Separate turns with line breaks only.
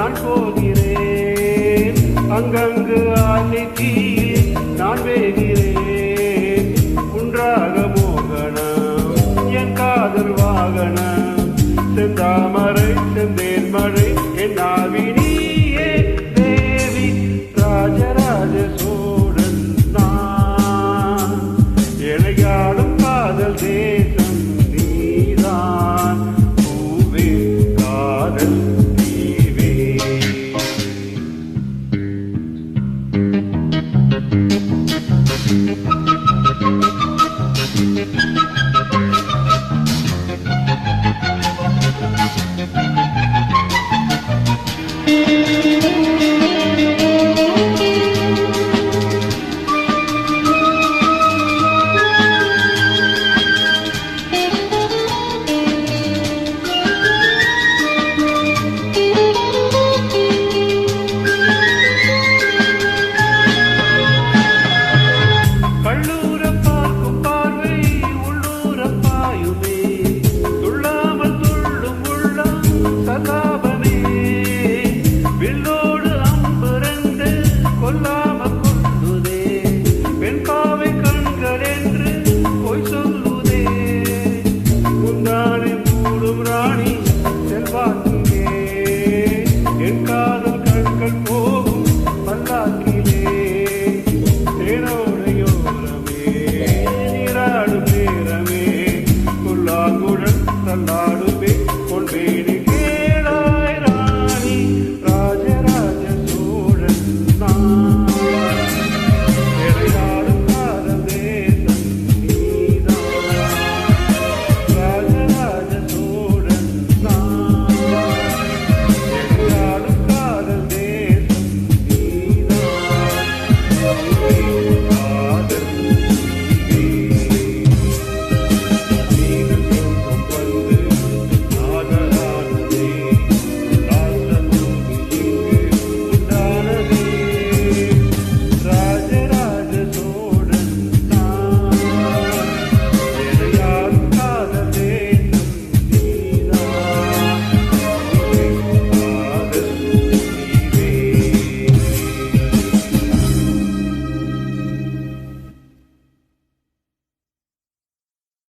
நான் போகிறேன். அங்கங்கு ஆசைக்கு Thank you.